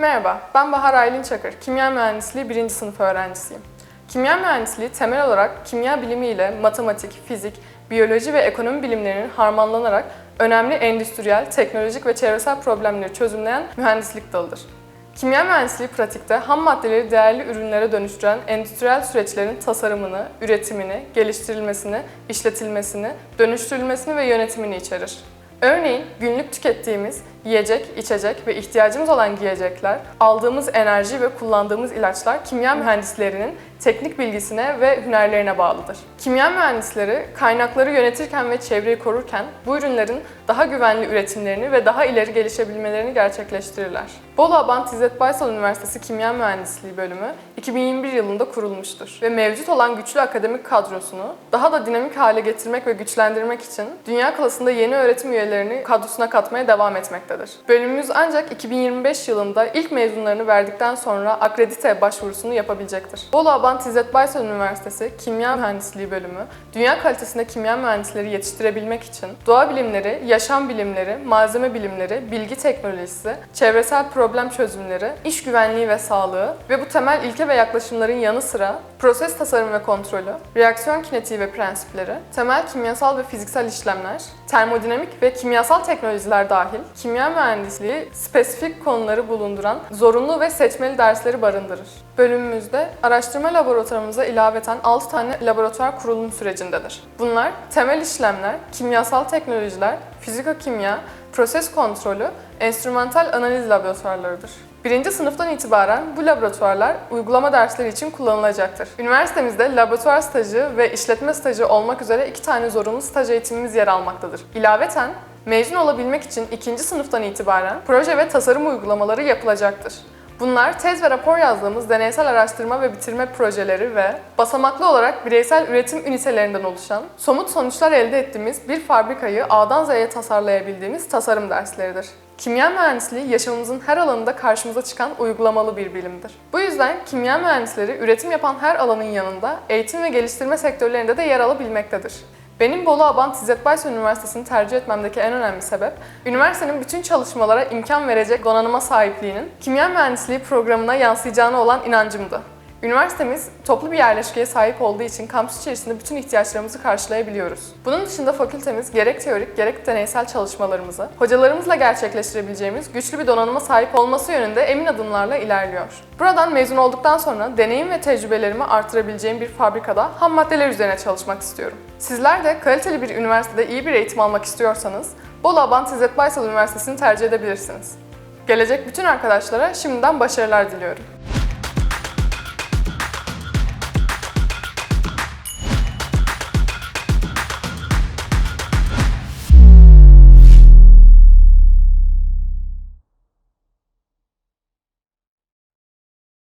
Merhaba, ben Bahar Aylin Çakır. Kimya Mühendisliği 1. sınıf öğrencisiyim. Kimya mühendisliği temel olarak kimya bilimi ile matematik, fizik, biyoloji ve ekonomi bilimlerinin harmanlanarak önemli endüstriyel, teknolojik ve çevresel problemleri çözümleyen mühendislik dalıdır. Kimya mühendisliği pratikte ham maddeleri değerli ürünlere dönüştüren endüstriyel süreçlerin tasarımını, üretimini, geliştirilmesini, işletilmesini, dönüştürülmesini ve yönetimini içerir. Örneğin günlük tükettiğimiz yiyecek, içecek ve ihtiyacımız olan giyecekler, aldığımız enerji ve kullandığımız ilaçlar kimya mühendislerinin teknik bilgisine ve hünerlerine bağlıdır. Kimya mühendisleri kaynakları yönetirken ve çevreyi korurken bu ürünlerin daha güvenli üretimlerini ve daha ileri gelişebilmelerini gerçekleştirirler. Bolu Abant İzzet Baysal Üniversitesi Kimya Mühendisliği bölümü 2021 yılında kurulmuştur ve mevcut olan güçlü akademik kadrosunu daha da dinamik hale getirmek ve güçlendirmek için dünya klasında yeni öğretim üyelerini kadrosuna katmaya devam etmektedir. Bölümümüz ancak 2025 yılında ilk mezunlarını verdikten sonra akredite başvurusunu yapabilecektir. Bolu Abant İzzet Baysal Üniversitesi Kimya Mühendisliği bölümü, dünya kalitesinde kimya mühendisleri yetiştirebilmek için doğa bilimleri, yaşam bilimleri, malzeme bilimleri, bilgi teknolojisi, çevresel problem çözümleri, iş güvenliği ve sağlığı ve bu temel ilke ve yaklaşımların yanı sıra proses tasarımı ve kontrolü, reaksiyon kinetiği ve prensipleri, temel kimyasal ve fiziksel işlemler, termodinamik ve kimyasal teknolojiler dahil kimya mühendisliği spesifik konuları bulunduran zorunlu ve seçmeli dersleri barındırır. Bölümümüzde araştırma laboratuvarımıza ilaveten 6 tane laboratuvar kurulum sürecindedir. Bunlar temel işlemler, kimyasal teknolojiler, fizikokimya, proses kontrolü, enstrümantal analiz laboratuvarlarıdır. Birinci sınıftan itibaren bu laboratuvarlar uygulama dersleri için kullanılacaktır. Üniversitemizde laboratuvar stajı ve işletme stajı olmak üzere iki tane zorunlu staj eğitimimiz yer almaktadır. İlaveten mezun olabilmek için ikinci sınıftan itibaren proje ve tasarım uygulamaları yapılacaktır. Bunlar tez ve rapor yazdığımız deneysel araştırma ve bitirme projeleri ve basamaklı olarak bireysel üretim ünitelerinden oluşan, somut sonuçlar elde ettiğimiz bir fabrikayı A'dan Z'ye tasarlayabildiğimiz tasarım dersleridir. Kimya mühendisliği yaşamımızın her alanında karşımıza çıkan uygulamalı bir bilimdir. Bu yüzden kimya mühendisleri üretim yapan her alanın yanında eğitim ve geliştirme sektörlerinde de yer alabilmektedir. Benim Bolu Abant İzzet Baysal Üniversitesi'ni tercih etmemdeki en önemli sebep, üniversitenin bütün çalışmalara imkan verecek donanıma sahipliğinin kimya mühendisliği programına yansıyacağına olan inancımdı. Üniversitemiz toplu bir yerleşkeye sahip olduğu için kampüs içerisinde bütün ihtiyaçlarımızı karşılayabiliyoruz. Bunun dışında fakültemiz gerek teorik gerek deneysel çalışmalarımızı hocalarımızla gerçekleştirebileceğimiz güçlü bir donanıma sahip olması yönünde emin adımlarla ilerliyor. Buradan mezun olduktan sonra deneyim ve tecrübelerimi artırabileceğim bir fabrikada ham maddeler üzerine çalışmak istiyorum. Sizler de kaliteli bir üniversitede iyi bir eğitim almak istiyorsanız Bolu Abant Baysal Üniversitesi'ni tercih edebilirsiniz. Gelecek bütün arkadaşlara şimdiden başarılar diliyorum.